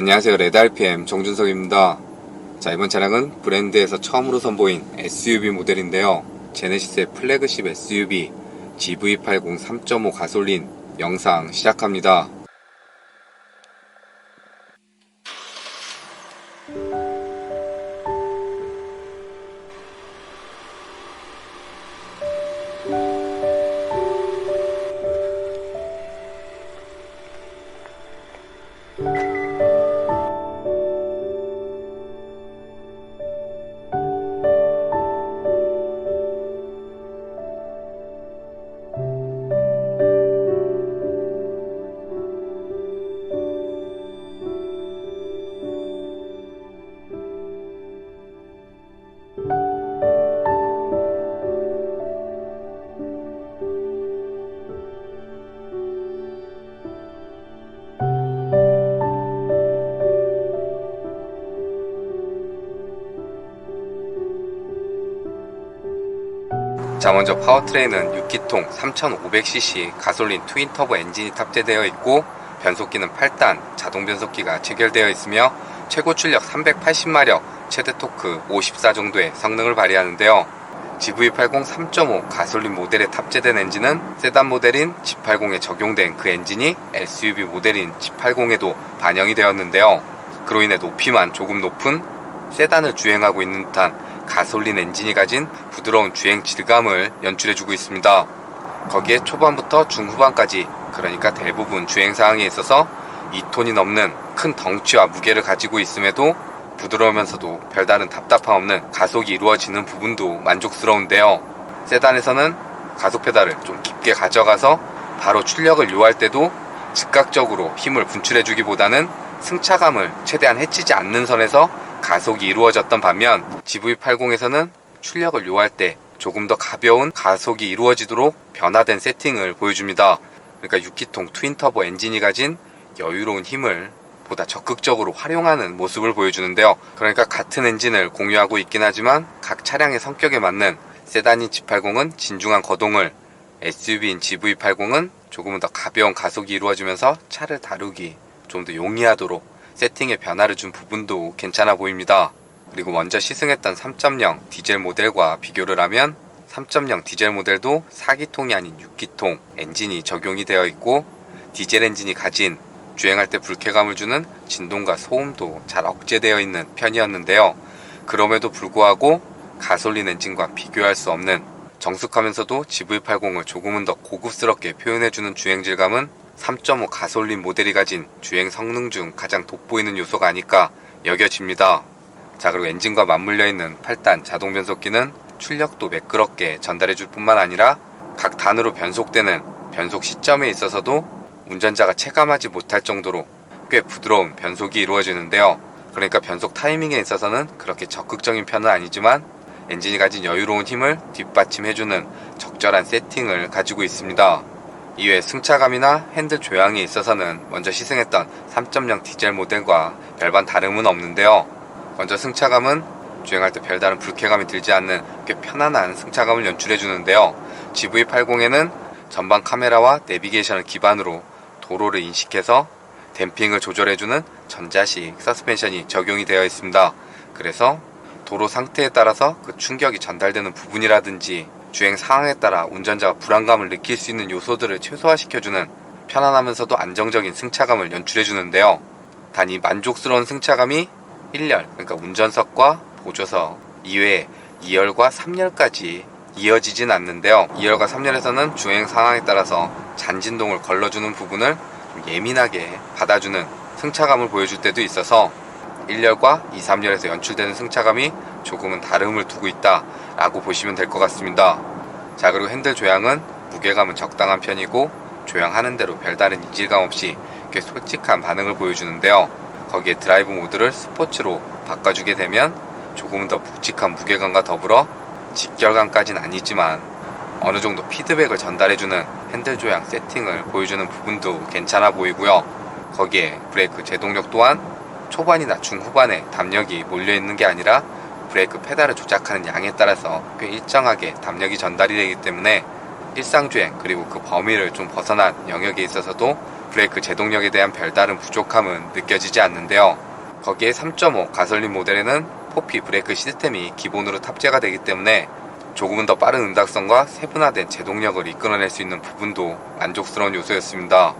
안녕하세요. 레드RPM 정준석입니다. 자 이번 차량은 브랜드에서 처음으로 선보인 SUV 모델인데요. 제네시스의 플래그십 SUV GV80 3.5 가솔린 영상 시작합니다 먼저 파워트레인은 6기통 3500cc 가솔린 트윈터보 엔진이 탑재되어 있고 변속기는 8단 자동 변속기가 체결되어 있으며 최고 출력 380마력 최대 토크 54 정도의 성능을 발휘하는데요. GV80 3.5 가솔린 모델에 탑재된 엔진은 세단 모델인 G80에 적용된 그 엔진이 SUV 모델인 G80에도 반영이 되었는데요. 그로 인해 높이만 조금 높은 세단을 주행하고 있는 듯한 가솔린 엔진이 가진 부드러운 주행 질감을 연출해주고 있습니다. 거기에 초반부터 중후반까지 그러니까 대부분 주행 사항에 있어서 2톤이 넘는 큰 덩치와 무게를 가지고 있음에도 부드러우면서도 별다른 답답함 없는 가속이 이루어지는 부분도 만족스러운데요. 세단에서는 가속 페달을 좀 깊게 가져가서 바로 출력을 요할 때도 즉각적으로 힘을 분출해주기보다는 승차감을 최대한 해치지 않는 선에서 가속이 이루어졌던 반면 GV80에서는 출력을 요할 때 조금 더 가벼운 가속이 이루어지도록 변화된 세팅을 보여줍니다. 그러니까 6기통 트윈터보 엔진이 가진 여유로운 힘을 보다 적극적으로 활용하는 모습을 보여주는데요. 그러니까 같은 엔진을 공유하고 있긴 하지만 각 차량의 성격에 맞는 세단인 G80은 진중한 거동을 SUV인 GV80은 조금은 더 가벼운 가속이 이루어지면서 차를 다루기 좀 더 용이하도록 세팅에 변화를 준 부분도 괜찮아 보입니다. 그리고 먼저 시승했던 3.0 디젤 모델과 비교를 하면 3.0 디젤 모델도 4기통이 아닌 6기통 엔진이 적용이 되어 있고 디젤 엔진이 가진 주행할 때 불쾌감을 주는 진동과 소음도 잘 억제되어 있는 편이었는데요. 그럼에도 불구하고 가솔린 엔진과 비교할 수 없는 정숙하면서도 GV80을 조금은 더 고급스럽게 표현해주는 주행 질감은 3.5 가솔린 모델이 가진 주행 성능 중 가장 돋보이는 요소가 아닐까 여겨집니다. 자 그리고 엔진과 맞물려 있는 8단 자동 변속기는 출력도 매끄럽게 전달해 줄 뿐만 아니라 각 단으로 변속되는 변속 시점에 있어서도 운전자가 체감하지 못할 정도로 꽤 부드러운 변속이 이루어지는데요. 그러니까 변속 타이밍에 있어서는 그렇게 적극적인 편은 아니지만 엔진이 가진 여유로운 힘을 뒷받침해주는 적절한 세팅을 가지고 있습니다. 이외 승차감이나 핸들 조향에 있어서는 먼저 시승했던 3.0 디젤 모델과 별반 다름은 없는데요. 먼저 승차감은 주행할 때 별다른 불쾌감이 들지 않는 꽤 편안한 승차감을 연출해 주는데요. GV80에는 전방 카메라와 내비게이션을 기반으로 도로를 인식해서 댐핑을 조절해주는 전자식 서스펜션이 적용이 되어 있습니다. 그래서 도로 상태에 따라서 그 충격이 전달되는 부분이라든지 주행 상황에 따라 운전자가 불안감을 느낄 수 있는 요소들을 최소화시켜주는 편안하면서도 안정적인 승차감을 연출해주는데요. 단이 만족스러운 승차감이 1열, 그러니까 운전석과 보조석 이외에 2열과 3열까지 이어지진 않는데요. 2열과 3열에서는 주행 상황에 따라서 잔진동을 걸러주는 부분을 좀 예민하게 받아주는 승차감을 보여줄 때도 있어서 1열과 2, 3열에서 연출되는 승차감이 조금은 다름을 두고 있다 라고 보시면 될 것 같습니다. 자 그리고 핸들 조향은 무게감은 적당한 편이고 조향하는 대로 별다른 이질감 없이 꽤 솔직한 반응을 보여주는데요. 거기에 드라이브 모드를 스포츠로 바꿔주게 되면 조금은 더 묵직한 무게감과 더불어 직결감까지는 아니지만 어느 정도 피드백을 전달해주는 핸들 조향 세팅을 보여주는 부분도 괜찮아 보이고요. 거기에 브레이크 제동력 또한 초반이나 중후반에 담력이 몰려있는 게 아니라 브레이크 페달을 조작하는 양에 따라서 꽤 일정하게 담력이 전달이 되기 때문에 일상주행 그리고 그 범위를 좀 벗어난 영역에 있어서도 브레이크 제동력에 대한 별다른 부족함은 느껴지지 않는데요. 거기에 3.5 가솔린 모델에는 포피 브레이크 시스템이 기본으로 탑재가 되기 때문에 조금은 더 빠른 응답성과 세분화된 제동력을 이끌어낼 수 있는 부분도 만족스러운 요소였습니다.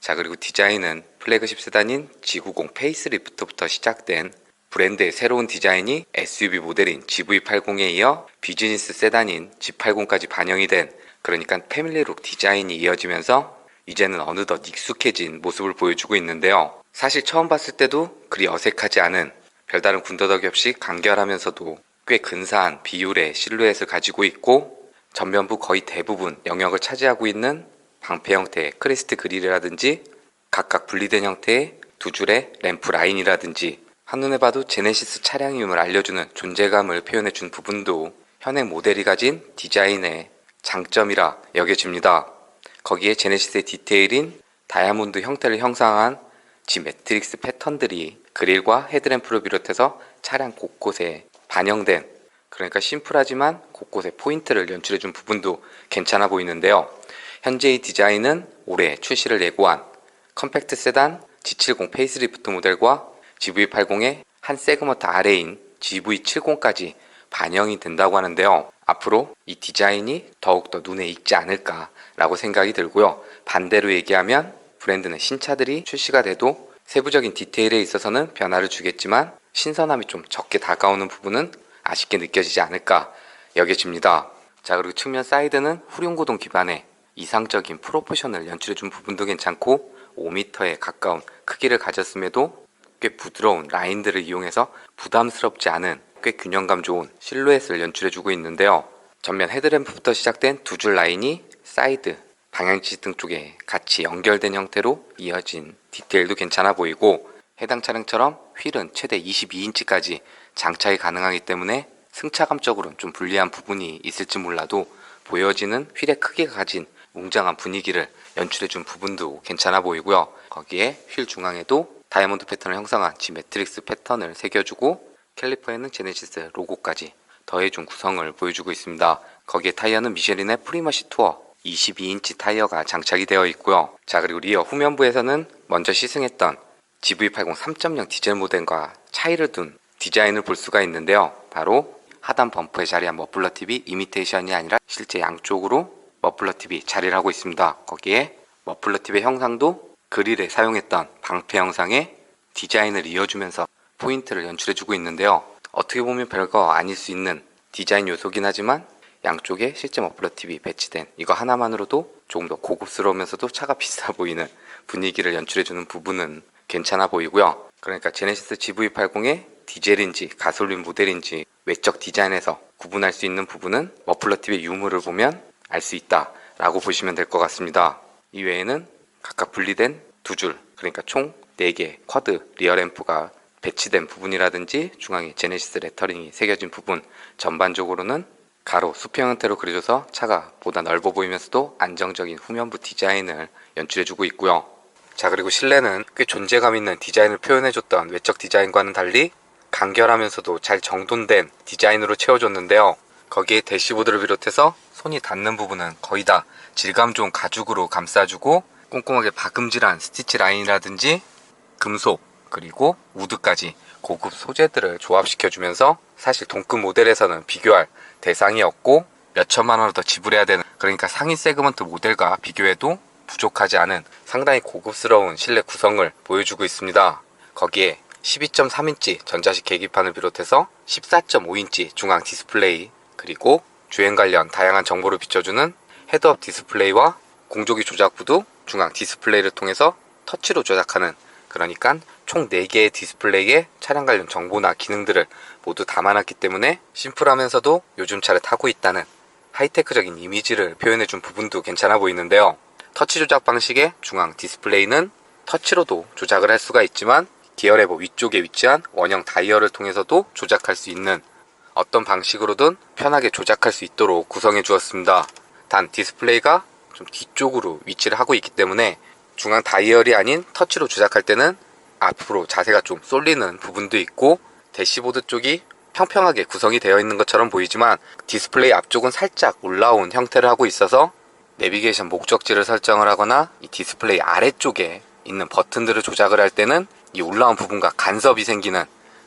자 그리고 디자인은 플래그십 세단인 G90 페이스리프트부터 시작된 브랜드의 새로운 디자인이 SUV 모델인 GV80에 이어 비즈니스 세단인 G80까지 반영이 된 그러니까 패밀리룩 디자인이 이어지면서 이제는 어느덧 익숙해진 모습을 보여주고 있는데요. 사실 처음 봤을 때도 그리 어색하지 않은 별다른 군더더기 없이 간결하면서도 꽤 근사한 비율의 실루엣을 가지고 있고 전면부 거의 대부분 영역을 차지하고 있는 방패 형태의 크리스트 그릴이라든지 각각 분리된 형태의 두 줄의 램프 라인이라든지 한눈에 봐도 제네시스 차량임을 알려주는 존재감을 표현해 준 부분도 현행 모델이 가진 디자인의 장점이라 여겨집니다. 거기에 제네시스의 디테일인 다이아몬드 형태를 형상한 지 매트릭스 패턴들이 그릴과 헤드램프를 비롯해서 차량 곳곳에 반영된 그러니까 심플하지만 곳곳에 포인트를 연출해 준 부분도 괜찮아 보이는데요. 현재의 디자인은 올해 출시를 예고한 컴팩트 세단 G70 페이스리프트 모델과 GV80의 한 세그먼트 아래인 GV70까지 반영이 된다고 하는데요. 앞으로 이 디자인이 더욱더 눈에 익지 않을까라고 생각이 들고요. 반대로 얘기하면 브랜드는 신차들이 출시가 돼도 세부적인 디테일에 있어서는 변화를 주겠지만 신선함이 좀 적게 다가오는 부분은 아쉽게 느껴지지 않을까 여겨집니다. 자 그리고 측면 사이드는 후륜구동 기반의 이상적인 프로포션을 연출해준 부분도 괜찮고 5m에 가까운 크기를 가졌음에도 꽤 부드러운 라인들을 이용해서 부담스럽지 않은 꽤 균형감 좋은 실루엣을 연출해주고 있는데요. 전면 헤드램프부터 시작된 두 줄 라인이 사이드, 방향지 등 쪽에 같이 연결된 형태로 이어진 디테일도 괜찮아 보이고 해당 차량처럼 휠은 최대 22인치까지 장착이 가능하기 때문에 승차감적으로는 좀 불리한 부분이 있을지 몰라도 보여지는 휠의 크기가 가진 웅장한 분위기를 연출해준 부분도 괜찮아 보이고요. 거기에 휠 중앙에도 다이아몬드 패턴을 형성한 지 매트릭스 패턴을 새겨주고 캘리퍼에는 제네시스 로고까지 더해준 구성을 보여주고 있습니다. 거기에 타이어는 미쉐린의 프리머시 투어 22인치 타이어가 장착이 되어 있고요. 자 그리고 리어 후면부에서는 먼저 시승했던 GV80 3.0 디젤 모델과 차이를 둔 디자인을 볼 수가 있는데요. 바로 하단 범퍼에 자리한 머플러 팁이 이미테이션이 아니라 실제 양쪽으로 머플러 팁이 자리를 하고 있습니다. 거기에 머플러 팁의 형상도 그릴에 사용했던 방패 형상의 디자인을 이어주면서 포인트를 연출해주고 있는데요. 어떻게 보면 별거 아닐 수 있는 디자인 요소긴 하지만 양쪽에 실제 머플러 팁이 배치된 이거 하나만으로도 조금 더 고급스러우면서도 차가 비싸 보이는 분위기를 연출해주는 부분은 괜찮아 보이고요. 그러니까 제네시스 GV80의 디젤인지 가솔린 모델인지 외적 디자인에서 구분할 수 있는 부분은 머플러 팁의 유무를 보면 알 수 있다 라고 보시면 될 것 같습니다. 이 외에는 각각 분리된 두 줄, 그러니까 총 4개 쿼드 리어 램프가 배치된 부분이라든지 중앙에 제네시스 레터링이 새겨진 부분 전반적으로는 가로 수평 형태로 그려져서 차가 보다 넓어 보이면서도 안정적인 후면부 디자인을 연출해주고 있고요. 자 그리고 실내는 꽤 존재감 있는 디자인을 표현해줬던 외적 디자인과는 달리 간결하면서도 잘 정돈된 디자인으로 채워줬는데요. 거기에 대시보드를 비롯해서 손이 닿는 부분은 거의 다 질감 좋은 가죽으로 감싸주고 꼼꼼하게 박음질한 스티치 라인이라든지 금속 그리고 우드까지 고급 소재들을 조합시켜주면서 사실 동급 모델에서는 비교할 대상이 없고 몇 천만 원을 더 지불해야 되는 그러니까 상위 세그먼트 모델과 비교해도 부족하지 않은 상당히 고급스러운 실내 구성을 보여주고 있습니다. 거기에 12.3인치 전자식 계기판을 비롯해서 14.5인치 중앙 디스플레이 그리고 주행 관련 다양한 정보를 비춰주는 헤드업 디스플레이와 공조기 조작부도 중앙 디스플레이를 통해서 터치로 조작하는 그러니까 총 4개의 디스플레이에 차량 관련 정보나 기능들을 모두 담아놨기 때문에 심플하면서도 요즘 차를 타고 있다는 하이테크적인 이미지를 표현해준 부분도 괜찮아 보이는데요. 터치 조작 방식의 중앙 디스플레이는 터치로도 조작을 할 수가 있지만 기어 레버 위쪽에 위치한 원형 다이얼을 통해서도 조작할 수 있는 어떤 방식으로든 편하게 조작할 수 있도록 구성해 주었습니다. 단 디스플레이가 좀 뒤쪽으로 위치를 하고 있기 때문에 중앙 다이얼이 아닌 터치로 조작할 때는 앞으로 자세가 좀 쏠리는 부분도 있고 대시보드 쪽이 평평하게 구성이 되어 있는 것처럼 보이지만 디스플레이 앞쪽은 살짝 올라온 형태를 하고 있어서 내비게이션 목적지를 설정을 하거나 이 디스플레이 아래쪽에 있는 버튼들을 조작을 할 때는 이 올라온 부분과 간섭이 생기는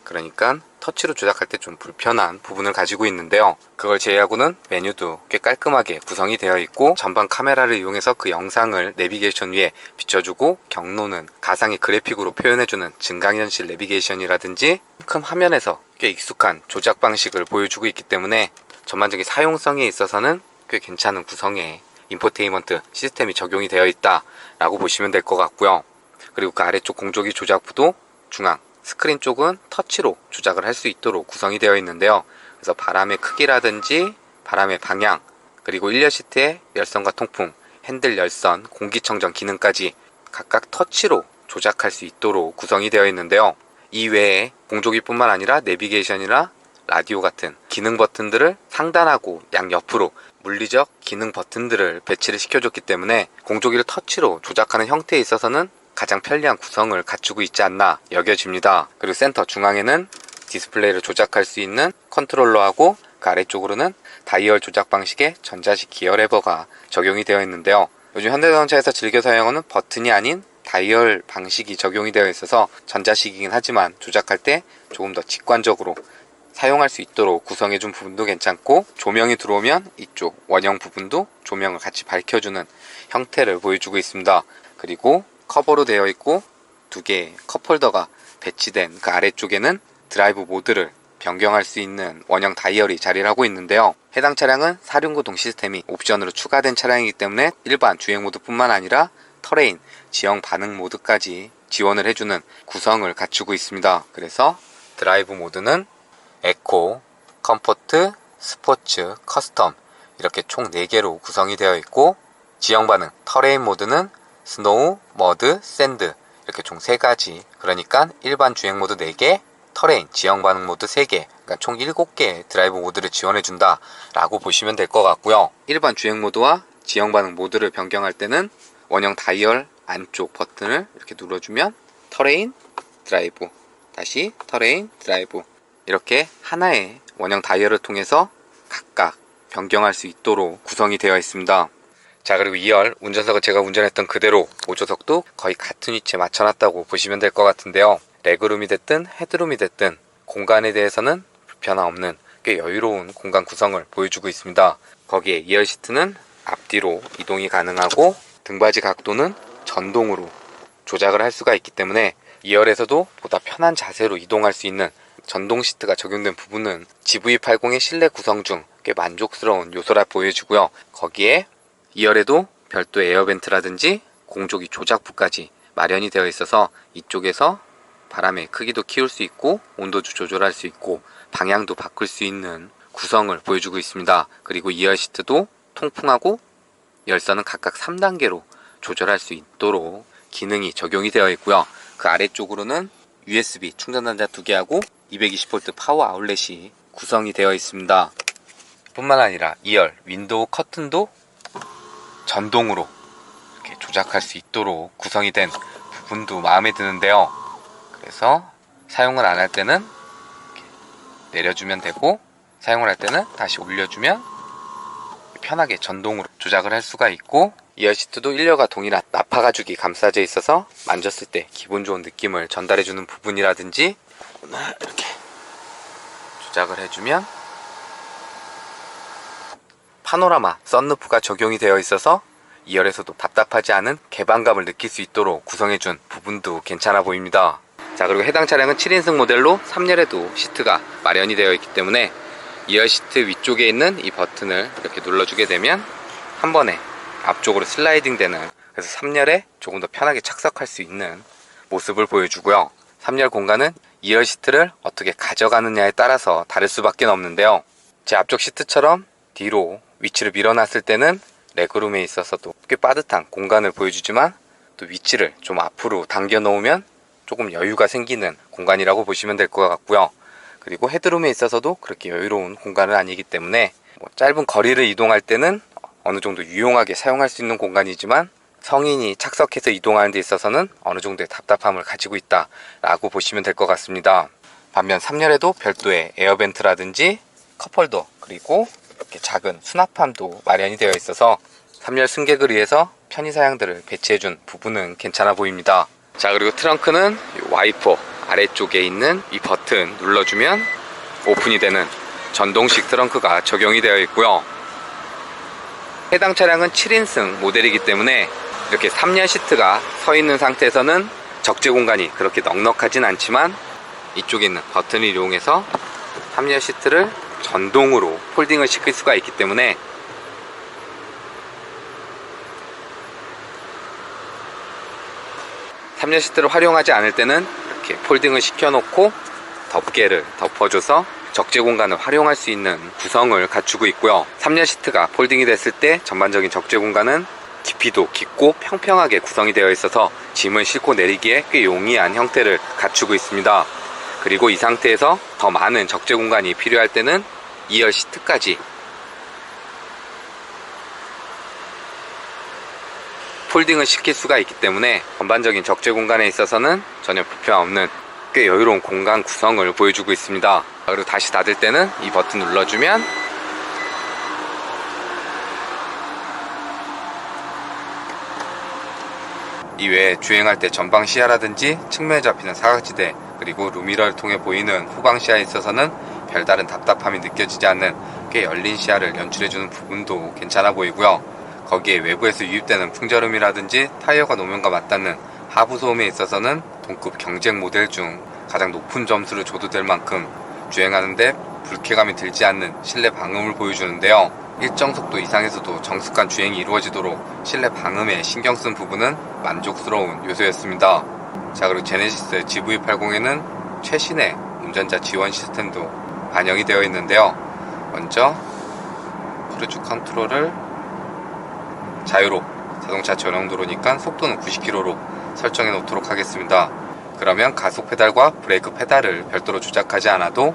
그러니까 터치로 조작할 때 좀 불편한 부분을 가지고 있는데요. 그걸 제외하고는 메뉴도 꽤 깔끔하게 구성이 되어 있고 전방 카메라를 이용해서 그 영상을 내비게이션 위에 비춰주고 경로는 가상의 그래픽으로 표현해주는 증강현실 내비게이션이라든지 큰 화면에서 꽤 익숙한 조작 방식을 보여주고 있기 때문에 전반적인 사용성에 있어서는 꽤 괜찮은 구성의 인포테인먼트 시스템이 적용이 되어 있다라고 보시면 될 것 같고요. 그리고 그 아래쪽 공조기 조작부도 중앙 스크린 쪽은 터치로 조작을 할 수 있도록 구성이 되어 있는데요. 그래서 바람의 크기라든지 바람의 방향 그리고 1열 시트의 열선과 통풍, 핸들 열선, 공기청정 기능까지 각각 터치로 조작할 수 있도록 구성이 되어 있는데요. 이 외에 공조기뿐만 아니라 내비게이션이나 라디오 같은 기능 버튼들을 상단하고 양옆으로 물리적 기능 버튼들을 배치를 시켜줬기 때문에 공조기를 터치로 조작하는 형태에 있어서는 가장 편리한 구성을 갖추고 있지 않나 여겨집니다. 그리고 센터 중앙에는 디스플레이를 조작할 수 있는 컨트롤러하고 그 아래쪽으로는 다이얼 조작 방식의 전자식 기어 레버가 적용이 되어 있는데요. 요즘 현대자동차에서 즐겨 사용하는 버튼이 아닌 다이얼 방식이 적용이 되어 있어서 전자식이긴 하지만 조작할 때 조금 더 직관적으로 사용할 수 있도록 구성해 준 부분도 괜찮고 조명이 들어오면 이쪽 원형 부분도 조명을 같이 밝혀주는 형태를 보여주고 있습니다. 그리고 커버로 되어 있고 두 개의 컵홀더가 배치된 그 아래쪽에는 드라이브 모드를 변경할 수 있는 원형 다이얼이 자리를 하고 있는데요. 해당 차량은 사륜구동 시스템이 옵션으로 추가된 차량이기 때문에 일반 주행 모드뿐만 아니라 터레인, 지형 반응 모드까지 지원을 해주는 구성을 갖추고 있습니다. 그래서 드라이브 모드는 에코, 컴포트, 스포츠, 커스텀 이렇게 총 4개로 구성이 되어 있고 지형 반응, 터레인 모드는 스노우, 머드, 샌드 이렇게 총 3가지 그러니까 일반 주행 모드 4개, 터레인, 지형 반응 모드 3개 그러니까 총 7개의 드라이브 모드를 지원해준다 라고 보시면 될 것 같고요 일반 주행 모드와 지형 반응 모드를 변경할 때는 원형 다이얼 안쪽 버튼을 이렇게 눌러주면 터레인, 드라이브 다시 터레인, 드라이브 이렇게 하나의 원형 다이얼을 통해서 각각 변경할 수 있도록 구성이 되어 있습니다. 자 그리고 2열 운전석은 제가 운전했던 그대로 보조석도 거의 같은 위치에 맞춰놨다고 보시면 될 것 같은데요. 레그룸이 됐든 헤드룸이 됐든 공간에 대해서는 불편함 없는 꽤 여유로운 공간 구성을 보여주고 있습니다. 거기에 2열 시트는 앞뒤로 이동이 가능하고 등받이 각도는 전동으로 조작을 할 수가 있기 때문에 2열에서도 보다 편한 자세로 이동할 수 있는 전동 시트가 적용된 부분은 GV80의 실내 구성 중 꽤 만족스러운 요소라 보여지고요. 거기에 2열에도 별도 에어벤트라든지 공조기 조작부까지 마련이 되어 있어서 이쪽에서 바람의 크기도 키울 수 있고 온도도 조절할 수 있고 방향도 바꿀 수 있는 구성을 보여주고 있습니다. 그리고 2열 시트도 통풍하고 열선은 각각 3단계로 조절할 수 있도록 기능이 적용이 되어 있고요. 그 아래쪽으로는 USB 충전 단자 2개하고 220V 파워 아울렛이 구성이 되어 있습니다. 뿐만 아니라 2열 윈도우 커튼도 전동으로 이렇게 조작할 수 있도록 구성이 된 부분도 마음에 드는데요. 그래서 사용을 안 할 때는 내려주면 되고 사용을 할 때는 다시 올려주면 편하게 전동으로 조작을 할 수가 있고 이어 시트도 1열과 동일한 나파 가죽이 감싸져 있어서 만졌을 때 기분 좋은 느낌을 전달해주는 부분이라든지 이렇게 조작을 해주면 파노라마 썬루프가 적용이 되어 있어서 2열에서도 답답하지 않은 개방감을 느낄 수 있도록 구성해준 부분도 괜찮아 보입니다. 자 그리고 해당 차량은 7인승 모델로 3열에도 시트가 마련이 되어 있기 때문에 2열 시트 위쪽에 있는 이 버튼을 이렇게 눌러주게 되면 한 번에 앞쪽으로 슬라이딩 되는 그래서 3열에 조금 더 편하게 착석할 수 있는 모습을 보여주고요. 3열 공간은 2열 시트를 어떻게 가져가느냐에 따라서 다를 수밖에 없는데요. 제 앞쪽 시트처럼 뒤로 위치를 밀어놨을 때는 레그룸에 있어서도 꽤 빠듯한 공간을 보여주지만 또 위치를 좀 앞으로 당겨 놓으면 조금 여유가 생기는 공간이라고 보시면 될 것 같고요. 그리고 헤드룸에 있어서도 그렇게 여유로운 공간은 아니기 때문에 뭐 짧은 거리를 이동할 때는 어느 정도 유용하게 사용할 수 있는 공간이지만 성인이 착석해서 이동하는 데 있어서는 어느 정도의 답답함을 가지고 있다 라고 보시면 될 것 같습니다. 반면 3열에도 별도의 에어벤트라든지 컵홀더 그리고 이렇게 작은 수납함도 마련이 되어 있어서 3열 승객을 위해서 편의 사양들을 배치해준 부분은 괜찮아 보입니다. 자 그리고 트렁크는 이 와이퍼 아래쪽에 있는 이 버튼 눌러주면 오픈이 되는 전동식 트렁크가 적용이 되어 있고요. 해당 차량은 7인승 모델이기 때문에 이렇게 3열 시트가 서 있는 상태에서는 적재 공간이 그렇게 넉넉하진 않지만 이쪽에 있는 버튼을 이용해서 3열 시트를 전동으로 폴딩을 시킬 수가 있기 때문에 삼열 시트를 활용하지 않을 때는 이렇게 폴딩을 시켜놓고 덮개를 덮어줘서 적재 공간을 활용할 수 있는 구성을 갖추고 있고요. 3열 시트가 폴딩이 됐을 때 전반적인 적재 공간은 깊이도 깊고 평평하게 구성이 되어 있어서 짐을 싣고 내리기에 꽤 용이한 형태를 갖추고 있습니다. 그리고 이 상태에서 더 많은 적재 공간이 필요할 때는 2열 시트까지 폴딩을 시킬 수가 있기 때문에 전반적인 적재 공간에 있어서는 전혀 불편 없는 꽤 여유로운 공간 구성을 보여주고 있습니다. 그리고 다시 닫을 때는 이 버튼 눌러주면 이외에 주행할 때 전방 시야라든지 측면에 잡히는 사각지대 그리고 루미러를 통해 보이는 후방 시야에 있어서는 별다른 답답함이 느껴지지 않는 꽤 열린 시야를 연출해주는 부분도 괜찮아 보이고요. 거기에 외부에서 유입되는 풍절음이라든지 타이어가 노면과 맞닿는 하부 소음에 있어서는 동급 경쟁 모델 중 가장 높은 점수를 줘도 될 만큼 주행하는데 불쾌감이 들지 않는 실내 방음을 보여주는데요. 일정 속도 이상에서도 정숙한 주행이 이루어지도록 실내 방음에 신경 쓴 부분은 만족스러운 요소였습니다. 자 그리고 제네시스 GV80에는 최신의 운전자 지원 시스템도 반영이 되어 있는데요. 먼저 크루즈 컨트롤을 자유로 자동차 전용 도로니까 속도는 90km로 설정해 놓도록 하겠습니다. 그러면 가속 페달과 브레이크 페달을 별도로 조작하지 않아도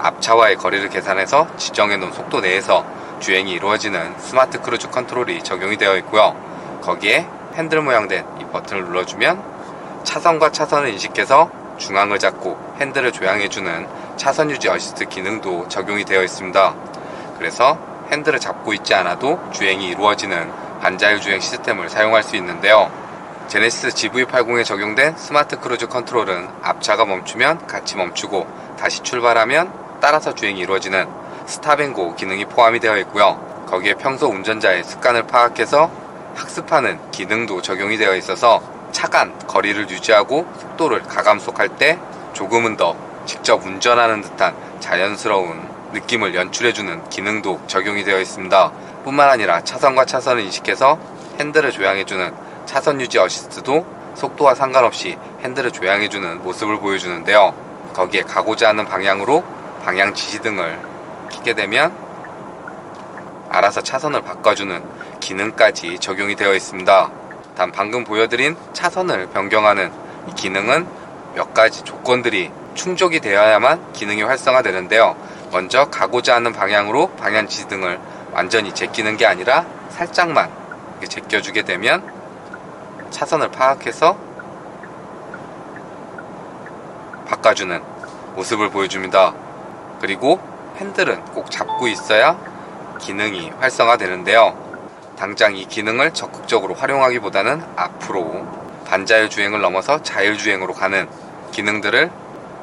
앞차와의 거리를 계산해서 지정해 놓은 속도 내에서 주행이 이루어지는 스마트 크루즈 컨트롤이 적용이 되어 있고요. 거기에 핸들 모양된 이 버튼을 눌러주면 차선과 차선을 인식해서 중앙을 잡고 핸들을 조향해주는 차선 유지 어시스트 기능도 적용이 되어 있습니다. 그래서 핸들을 잡고 있지 않아도 주행이 이루어지는 반자율 주행 시스템을 사용할 수 있는데요. 제네시스 GV80에 적용된 스마트 크루즈 컨트롤은 앞차가 멈추면 같이 멈추고 다시 출발하면 따라서 주행이 이루어지는 스탑앤고 기능이 포함이 되어 있고요. 거기에 평소 운전자의 습관을 파악해서 학습하는 기능도 적용이 되어 있어서 차간 거리를 유지하고 속도를 가감속할 때 조금은 더 직접 운전하는 듯한 자연스러운 느낌을 연출해주는 기능도 적용이 되어 있습니다. 뿐만 아니라 차선과 차선을 인식해서 핸들을 조향해주는 차선 유지 어시스트도 속도와 상관없이 핸들을 조향해주는 모습을 보여주는데요. 거기에 가고자 하는 방향으로 방향 지시 등을 켜게 되면 알아서 차선을 바꿔주는 기능까지 적용이 되어 있습니다. 단 방금 보여드린 차선을 변경하는 이 기능은 몇 가지 조건들이 충족이 되어야만 기능이 활성화되는데요. 먼저 가고자 하는 방향으로 방향 지시등을 완전히 제끼는 게 아니라 살짝만 제껴주게 되면 차선을 파악해서 바꿔주는 모습을 보여줍니다. 그리고 핸들은 꼭 잡고 있어야 기능이 활성화되는데요. 당장 이 기능을 적극적으로 활용하기보다는 앞으로 반자율 주행을 넘어서 자율 주행으로 가는 기능들을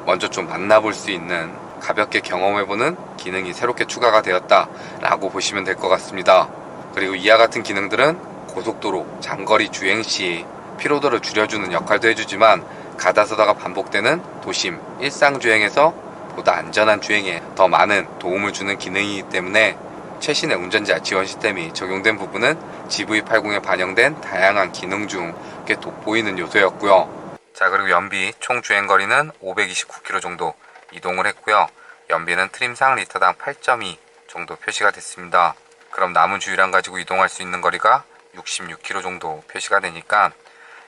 먼저 좀 만나볼 수 있는 가볍게 경험해보는 기능이 새롭게 추가가 되었다라고 보시면 될 것 같습니다. 그리고 이와 같은 기능들은 고속도로 장거리 주행 시 피로도를 줄여주는 역할도 해주지만 가다서다가 반복되는 도심 일상 주행에서 보다 안전한 주행에 더 많은 도움을 주는 기능이기 때문에 최신의 운전자 지원 시스템이 적용된 부분은 GV80에 반영된 다양한 기능 중 꽤 돋보이는 요소였고요. 자 그리고 연비 총 주행 거리는 529km 정도 이동을 했고요. 연비는 트림상 리터당 8.2 정도 표시가 됐습니다. 그럼 남은 주유량 가지고 이동할 수 있는 거리가 66km 정도 표시가 되니까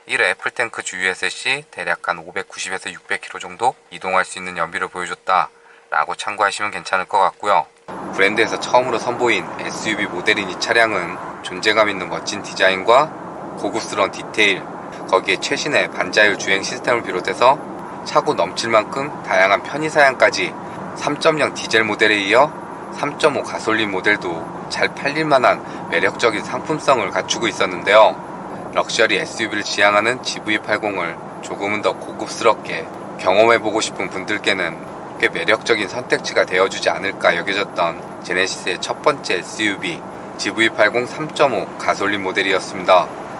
1회 풀탱크 주유했을 시 대략 한 590에서 600km 정도 이동할 수 있는 연비를 보여줬다 라고 참고하시면 괜찮을 것 같고요. 브랜드에서 처음으로 선보인 SUV 모델인 이 차량은 존재감 있는 멋진 디자인과 고급스러운 디테일, 거기에 최신의 반자율 주행 시스템을 비롯해서 차고 넘칠 만큼 다양한 편의 사양까지 3.0 디젤 모델에 이어 3.5 가솔린 모델도 잘 팔릴 만한 매력적인 상품성을 갖추고 있었는데요. 럭셔리 SUV를 지향하는 GV80을 조금은 더 고급스럽게 경험해보고 싶은 분들께는 꽤 매력적인 선택지가 되어주지 않을까 여겨졌던 제네시스의 첫 번째 SUV GV80 3.5 가솔린 모델이었습니다.